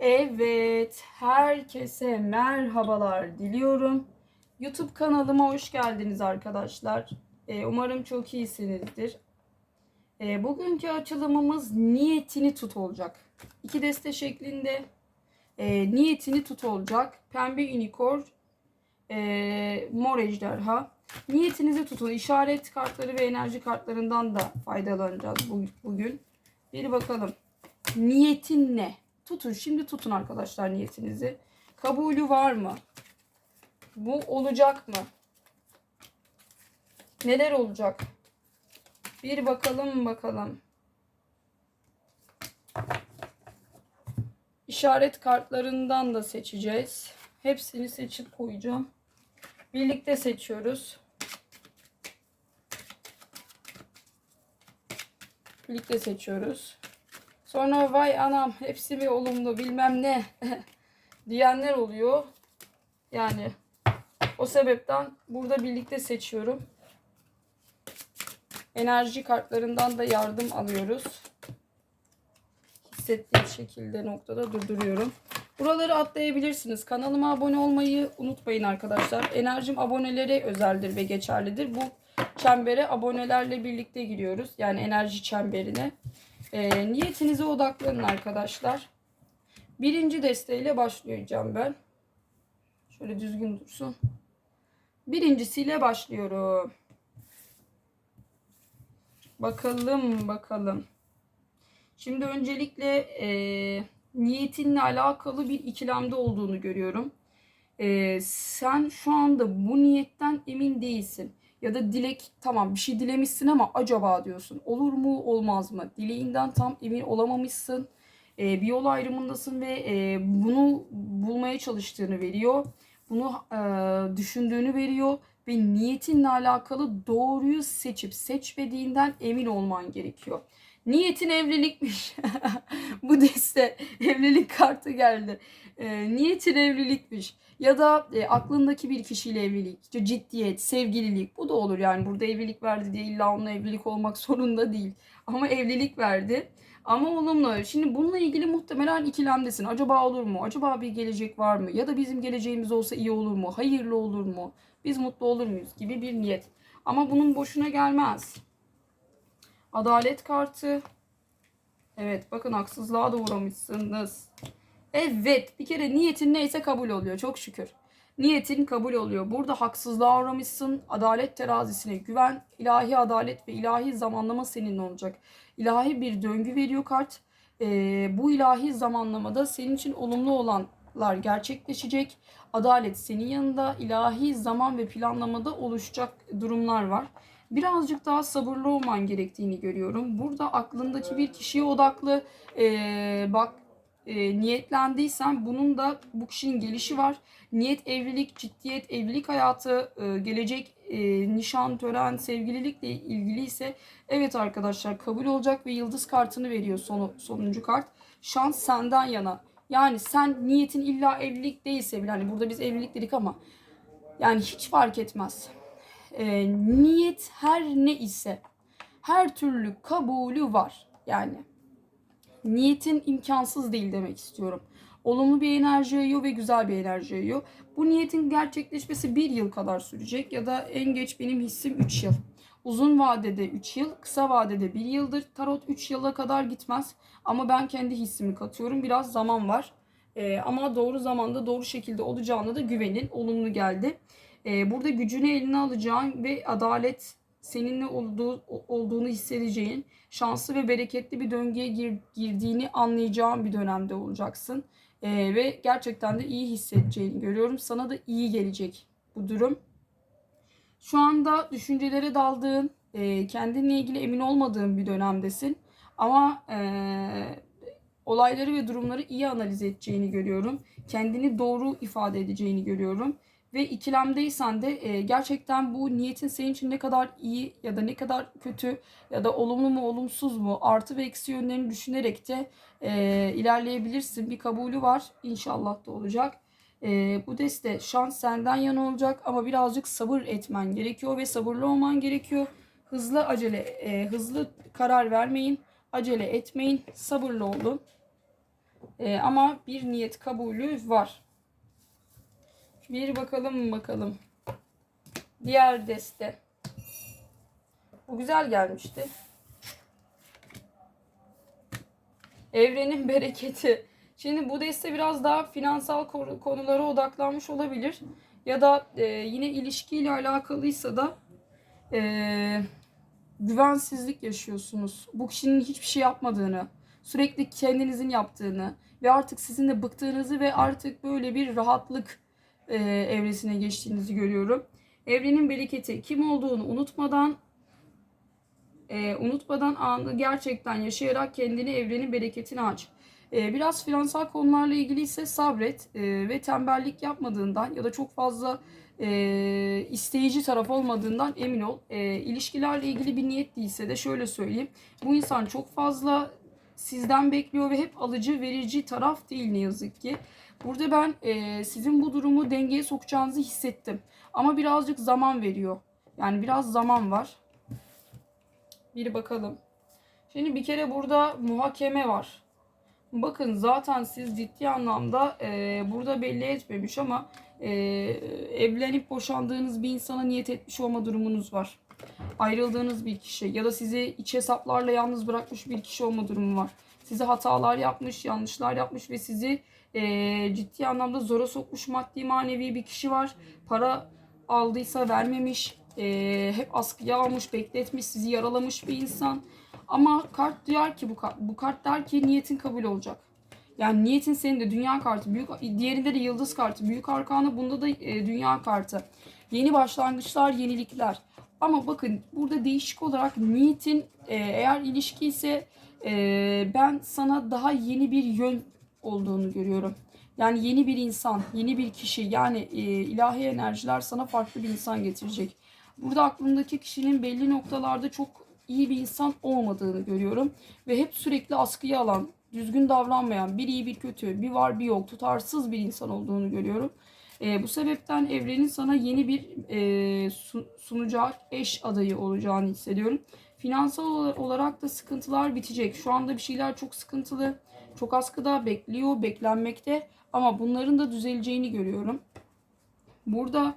Evet, herkese merhabalar diliyorum. YouTube kanalıma hoş geldiniz arkadaşlar. Ee, umarım çok iyisinizdir. Ee, bugünkü açılımımız niyetini tut olacak. İki deste şeklinde e, niyetini tut olacak. Pembe unicorn, e, mor ejderha. Niyetinizi tutun. İşaret kartları ve enerji kartlarından da faydalanacağız bu- bugün. Bir bakalım. Niyetin ne? Tutun. Şimdi tutun arkadaşlar niyetinizi. Kabulü var mı? Bu olacak mı? Neler olacak? Bir bakalım bakalım. İşaret kartlarından da seçeceğiz. Hepsini seçip koyacağım. Birlikte seçiyoruz. Birlikte seçiyoruz. Sonra vay anam hepsi mi olumlu bilmem ne diyenler oluyor. Yani o sebepten burada birlikte seçiyorum. Enerji kartlarından da yardım alıyoruz. Hissettiğim şekilde noktada durduruyorum. Buraları atlayabilirsiniz. Kanalıma abone olmayı unutmayın arkadaşlar. Enerjim abonelere özeldir ve geçerlidir. Bu çembere abonelerle birlikte giriyoruz. Yani enerji çemberine. E, niyetinize odaklanın arkadaşlar. Birinci desteğiyle başlayacağım ben. Şöyle düzgün dursun. Birincisiyle başlıyorum. Bakalım bakalım. Şimdi öncelikle e, niyetinle alakalı bir ikilemde olduğunu görüyorum. E, sen şu anda bu niyetten emin değilsin. Ya da dilek tamam bir şey dilemişsin ama acaba diyorsun. Olur mu olmaz mı? Dileğinden tam emin olamamışsın. E, bir yol ayrımındasın ve e, bunu bulmaya çalıştığını veriyor. Bunu e, düşündüğünü veriyor ve niyetinle alakalı doğruyu seçip seçmediğinden emin olman gerekiyor. Niyetin evlilikmiş. Bu deste evlilik kartı geldi. E, niyetin evlilikmiş. Ya da e, aklındaki bir kişiyle evlilik, ciddiyet, sevgililik bu da olur yani. Burada evlilik verdi diye illa onunla evlilik olmak zorunda değil. Ama evlilik verdi. Ama olumlu. Şimdi bununla ilgili muhtemelen ikilemdesin. Acaba olur mu? Acaba bir gelecek var mı? Ya da bizim geleceğimiz olsa iyi olur mu? Hayırlı olur mu? Biz mutlu olur muyuz? Gibi bir niyet. Ama bunun boşuna gelmez. Adalet kartı. Evet bakın haksızlığa da uğramışsınız. Evet bir kere niyetin neyse kabul oluyor çok şükür. Niyetin kabul oluyor. Burada haksızlığa uğramışsın. Adalet terazisine güven. ilahi adalet ve ilahi zamanlama senin olacak. İlahi bir döngü veriyor kart. Ee, bu ilahi zamanlamada senin için olumlu olanlar gerçekleşecek. Adalet senin yanında. ilahi zaman ve planlamada oluşacak durumlar var. Birazcık daha sabırlı olman gerektiğini görüyorum. Burada aklındaki bir kişiye odaklı. Ee, bak e, niyetlendiysen bunun da bu kişinin gelişi var. Niyet evlilik, ciddiyet, evlilik hayatı, e, gelecek e, nişan, tören, sevgililikle ilgili ise evet arkadaşlar kabul olacak ve yıldız kartını veriyor sonu, sonuncu kart. Şans senden yana. Yani sen niyetin illa evlilik değilse bile hani burada biz evlilik dedik ama yani hiç fark etmez. E, niyet her ne ise her türlü kabulü var. Yani niyetin imkansız değil demek istiyorum. Olumlu bir enerji yayıyor ve güzel bir enerji yayıyor. Bu niyetin gerçekleşmesi bir yıl kadar sürecek ya da en geç benim hissim 3 yıl. Uzun vadede 3 yıl, kısa vadede 1 yıldır. Tarot 3 yıla kadar gitmez. Ama ben kendi hissimi katıyorum. Biraz zaman var. Ee, ama doğru zamanda doğru şekilde olacağına da güvenin. Olumlu geldi. Ee, burada gücünü eline alacağın ve adalet seninle olduğu, olduğunu hissedeceğin, şanslı ve bereketli bir döngüye gir, girdiğini anlayacağın bir dönemde olacaksın. Ee, ve gerçekten de iyi hissedeceğini görüyorum. Sana da iyi gelecek bu durum. Şu anda düşüncelere daldığın, e, kendinle ilgili emin olmadığın bir dönemdesin. Ama e, olayları ve durumları iyi analiz edeceğini görüyorum. Kendini doğru ifade edeceğini görüyorum. Ve ikilemdeysen de e, gerçekten bu niyetin senin için ne kadar iyi ya da ne kadar kötü ya da olumlu mu olumsuz mu artı ve eksi yönlerini düşünerek de e, ilerleyebilirsin. Bir kabulü var. İnşallah da olacak. E, bu deste şans senden yana olacak ama birazcık sabır etmen gerekiyor ve sabırlı olman gerekiyor. Hızlı acele, e, hızlı karar vermeyin. Acele etmeyin. Sabırlı olun. E, ama bir niyet kabulü var. Bir bakalım bakalım. Diğer deste. Bu güzel gelmişti. Evrenin bereketi. Şimdi bu deste biraz daha finansal konu- konulara odaklanmış olabilir. Ya da e, yine ilişkiyle alakalıysa da e, güvensizlik yaşıyorsunuz. Bu kişinin hiçbir şey yapmadığını, sürekli kendinizin yaptığını ve artık sizin de bıktığınızı ve artık böyle bir rahatlık e, evresine geçtiğinizi görüyorum. Evrenin bereketi kim olduğunu unutmadan e, unutmadan anı gerçekten yaşayarak kendini evrenin bereketini aç. E, biraz finansal konularla ilgili ise sabret e, ve tembellik yapmadığından ya da çok fazla e, isteyici taraf olmadığından emin ol. E, ilişkilerle ilgili bir niyet değilse de şöyle söyleyeyim. Bu insan çok fazla sizden bekliyor ve hep alıcı verici taraf değil ne yazık ki. Burada ben e, sizin bu durumu dengeye sokacağınızı hissettim. Ama birazcık zaman veriyor. Yani biraz zaman var. Bir bakalım. Şimdi bir kere burada muhakeme var. Bakın zaten siz ciddi anlamda e, burada belli etmemiş ama e, evlenip boşandığınız bir insana niyet etmiş olma durumunuz var. Ayrıldığınız bir kişi ya da sizi iç hesaplarla yalnız bırakmış bir kişi olma durumu var. Size hatalar yapmış, yanlışlar yapmış ve sizi e, ciddi anlamda zora sokmuş maddi manevi bir kişi var. Para aldıysa vermemiş, e, hep askıya almış, bekletmiş, sizi yaralamış bir insan. Ama kart diyor ki bu kart, bu kart der ki niyetin kabul olacak. Yani niyetin senin de dünya kartı, büyük diğerinde de yıldız kartı, büyük arkanı, bunda da e, dünya kartı. Yeni başlangıçlar, yenilikler. Ama bakın burada değişik olarak niyetin e, eğer ilişki ise e, ben sana daha yeni bir yön olduğunu görüyorum. Yani yeni bir insan, yeni bir kişi yani e, ilahi enerjiler sana farklı bir insan getirecek. Burada aklımdaki kişinin belli noktalarda çok iyi bir insan olmadığını görüyorum. Ve hep sürekli askıya alan, düzgün davranmayan, bir iyi bir kötü, bir var bir yok, tutarsız bir insan olduğunu görüyorum. E, bu sebepten evrenin sana yeni bir e, sun- sunacak eş adayı olacağını hissediyorum. Finansal ola- olarak da sıkıntılar bitecek. Şu anda bir şeyler çok sıkıntılı, çok askıda bekliyor, beklenmekte. Ama bunların da düzeleceğini görüyorum. Burada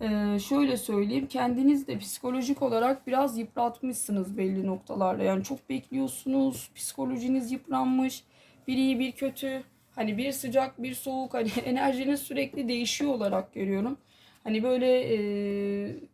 ee, şöyle söyleyeyim kendiniz de psikolojik olarak biraz yıpratmışsınız belli noktalarda. Yani çok bekliyorsunuz, psikolojiniz yıpranmış, bir iyi bir kötü, hani bir sıcak bir soğuk, hani enerjiniz sürekli değişiyor olarak görüyorum. Hani böyle e,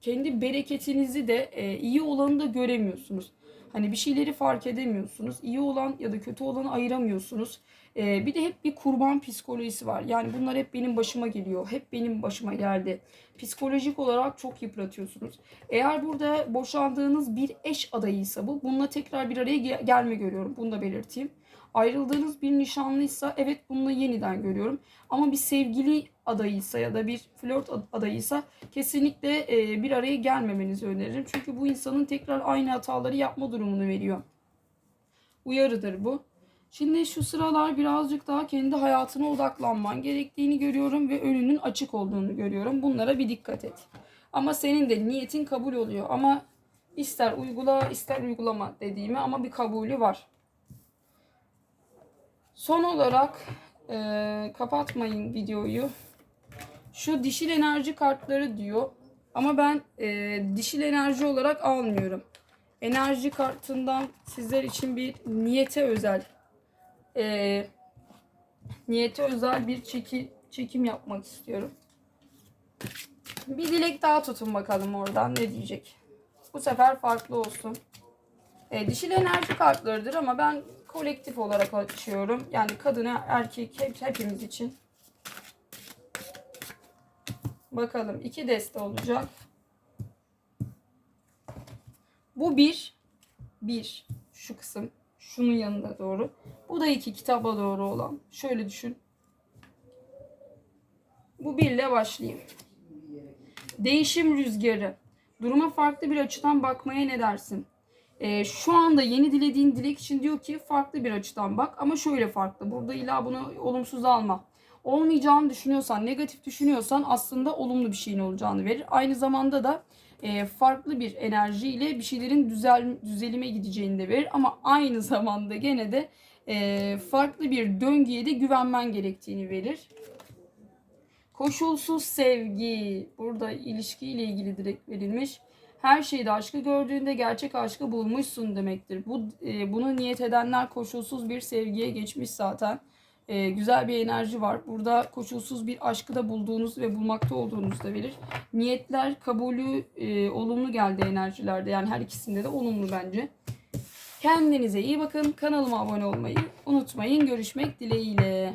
kendi bereketinizi de e, iyi olanı da göremiyorsunuz. Hani bir şeyleri fark edemiyorsunuz. İyi olan ya da kötü olanı ayıramıyorsunuz. Ee, bir de hep bir kurban psikolojisi var. Yani bunlar hep benim başıma geliyor. Hep benim başıma geldi. Psikolojik olarak çok yıpratıyorsunuz. Eğer burada boşandığınız bir eş adayıysa bu, bununla tekrar bir araya ge- gelme görüyorum. Bunu da belirteyim. Ayrıldığınız bir nişanlıysa evet bununla yeniden görüyorum. Ama bir sevgili adayıysa ya da bir flört ad- adayıysa kesinlikle e, bir araya gelmemenizi öneririm. Çünkü bu insanın tekrar aynı hataları yapma durumunu veriyor. Uyarıdır bu. Şimdi şu sıralar birazcık daha kendi hayatına odaklanman gerektiğini görüyorum ve önünün açık olduğunu görüyorum. Bunlara bir dikkat et. Ama senin de niyetin kabul oluyor. Ama ister uygula ister uygulama dediğimi ama bir kabulü var. Son olarak e, kapatmayın videoyu. Şu dişil enerji kartları diyor. Ama ben e, dişil enerji olarak almıyorum. Enerji kartından sizler için bir niyete özel e, niyete özel bir çeki, çekim yapmak istiyorum. Bir dilek daha tutun bakalım oradan ne diyecek. Bu sefer farklı olsun. E, dişil enerji kartlarıdır ama ben kolektif olarak açıyorum. Yani kadına erkek hep, hepimiz için. Bakalım iki deste olacak. Bu bir. Bir. Şu kısım. Şunun yanında doğru. Bu da iki kitaba doğru olan. Şöyle düşün. Bu birle başlayayım. Değişim rüzgarı. Duruma farklı bir açıdan bakmaya ne dersin? Ee, şu anda yeni dilediğin dilek için diyor ki farklı bir açıdan bak ama şöyle farklı. Burada illa bunu olumsuz alma. Olmayacağını düşünüyorsan, negatif düşünüyorsan aslında olumlu bir şeyin olacağını verir. Aynı zamanda da e, farklı bir enerjiyle bir şeylerin düzel, düzelime gideceğini de verir. Ama aynı zamanda gene de e, farklı bir döngüye de güvenmen gerektiğini verir. Koşulsuz sevgi. Burada ilişkiyle ilgili direkt verilmiş. Her şeyde aşkı gördüğünde gerçek aşkı bulmuşsun demektir. Bu e, bunu niyet edenler koşulsuz bir sevgiye geçmiş zaten. E, güzel bir enerji var. Burada koşulsuz bir aşkı da bulduğunuz ve bulmakta olduğunuz da verir. Niyetler kabulü e, olumlu geldi enerjilerde. Yani her ikisinde de olumlu bence. Kendinize iyi bakın. Kanalıma abone olmayı unutmayın. Görüşmek dileğiyle.